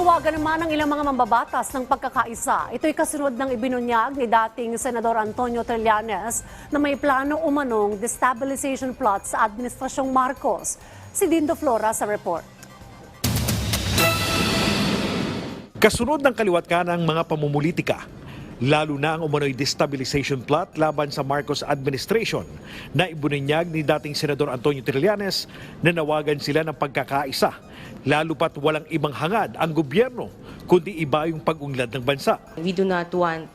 Panawagan naman ng ilang mga mambabatas ng pagkakaisa. Ito'y kasunod ng ibinunyag ni dating Senador Antonio Trillanes na may plano umanong destabilization plot sa Administrasyong Marcos. Si Dindo Flora sa report. Kasunod ng kaliwat ka ng mga pamumulitika, lalo na ang umano'y destabilization plot laban sa Marcos administration na ibunyag ni dating Senador Antonio Trillanes na nawagan sila ng pagkakaisa, lalo pat walang ibang hangad ang gobyerno kundi iba yung pag-unlad ng bansa. We do not want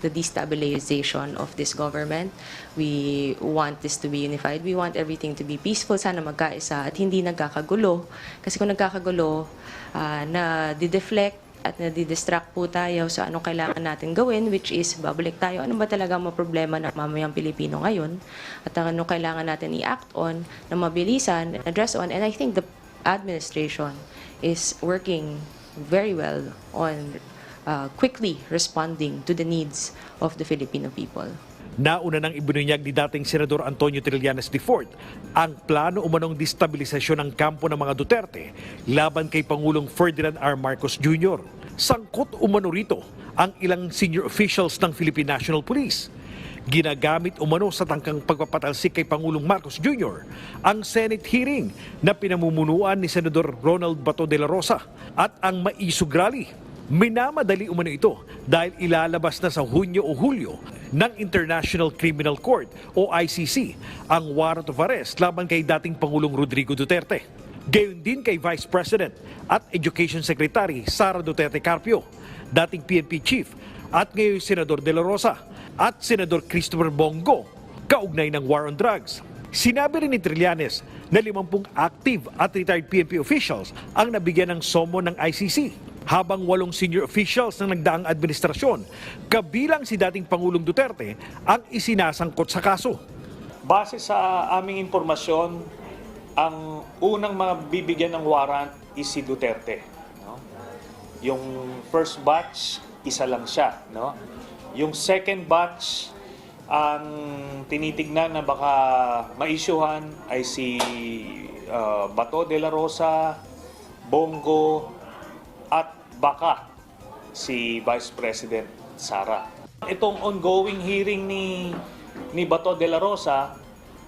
the destabilization of this government. We want this to be unified. We want everything to be peaceful. Sana magkaisa at hindi nagkakagulo. Kasi kung nagkakagulo, ah, na dideflect at na distract po tayo sa anong kailangan natin gawin, which is babalik tayo. Ano ba talaga mga problema ng mamayang Pilipino ngayon? At anong kailangan natin i-act on na mabilisan, address on. And I think the administration is working very well on uh, quickly responding to the needs of the Filipino people. Nauna nang ibinunyag ni dating Senador Antonio Trillanes IV ang plano umanong destabilisasyon ng kampo ng mga Duterte laban kay Pangulong Ferdinand R. Marcos Jr. Sangkot umano rito ang ilang senior officials ng Philippine National Police. Ginagamit umano sa tangkang pagpapatalsik kay Pangulong Marcos Jr. ang Senate hearing na pinamumunuan ni Senador Ronald Bato de la Rosa at ang maisug rally Minamadali umano ito dahil ilalabas na sa Hunyo o Hulyo ng International Criminal Court o ICC ang warrant of arrest laban kay dating Pangulong Rodrigo Duterte. Gayon din kay Vice President at Education Secretary Sara Duterte Carpio, dating PNP Chief at ngayon Senador De La Rosa at Senador Christopher Bongo, kaugnay ng war on drugs. Sinabi rin ni Trillanes na 50 active at retired PNP officials ang nabigyan ng somo ng ICC habang walong senior officials ng nagdaang administrasyon, kabilang si dating Pangulong Duterte, ang isinasangkot sa kaso. Base sa aming impormasyon, ang unang mga bibigyan ng warrant is si Duterte. No? Yung first batch, isa lang siya. No? Yung second batch, ang tinitignan na baka maisyuhan ay si uh, Bato de la Rosa, Bongo, at baka si Vice President Sara. Itong ongoing hearing ni ni Bato de la Rosa,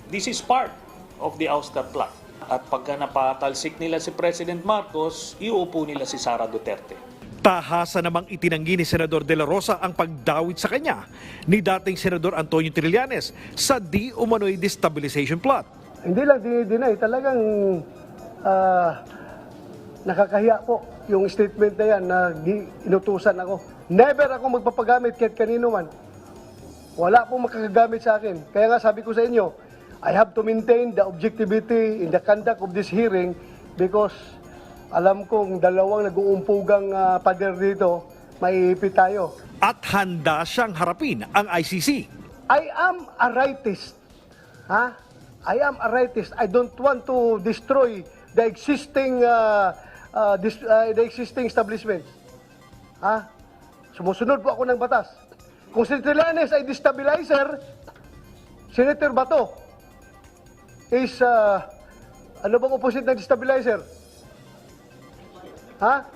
this is part of the ouster plot. At pagka napatalsik nila si President Marcos, iuupo nila si Sara Duterte. Tahasa namang itinanggi ni Senador De La Rosa ang pagdawit sa kanya ni dating Senador Antonio Trillanes sa di umano'y destabilization plot. Hindi lang dinideny, talagang ah, nakakahiya po yung statement na yan na inutusan ako. Never ako magpapagamit kahit kanino man. Wala pong makakagamit sa akin. Kaya nga sabi ko sa inyo, I have to maintain the objectivity in the conduct of this hearing because alam kong dalawang nag-uumpugang ah, pader dito, maiipit tayo. At handa siyang harapin ang ICC. I am a rightist. Ha? I am a rightist. I don't want to destroy the existing uh, uh, dis- uh, the existing establishment. Ha? Sumusunod po ako ng batas. Kung si Trillanes ay destabilizer, Senator Bato is uh, ano bang opposite ng destabilizer? Ha?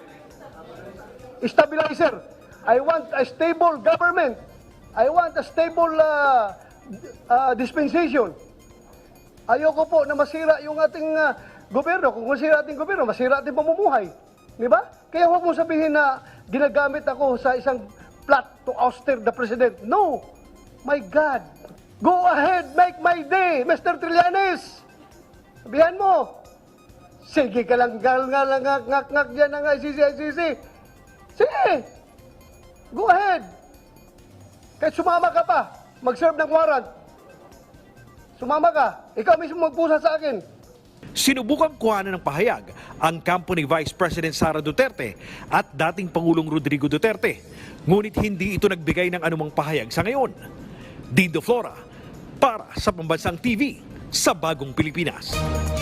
Stabilizer. I want a stable government. I want a stable uh, uh, dispensation. Ayoko po na masira yung ating uh, gobyerno. Kung masira ating gobyerno, masira ating pamumuhay. Di ba? Kaya huwag mong sabihin na ginagamit ako sa isang plot to ouster the president. No! My God! Go ahead, make my day, Mr. Trillanes! Sabihan mo, sige ka lang, gal nga lang, ngak, ngak, ngak dyan ng ICC, ICC. Sige! Go ahead! Kahit sumama ka pa, mag-serve ng warrant. Sumama ka, ikaw mismo magpusa sa akin. Sinubukang kuhanan ng pahayag ang kampo ni Vice President Sara Duterte at dating Pangulong Rodrigo Duterte. Ngunit hindi ito nagbigay ng anumang pahayag sa ngayon. Dindo Flora, para sa Pambansang TV sa Bagong Pilipinas.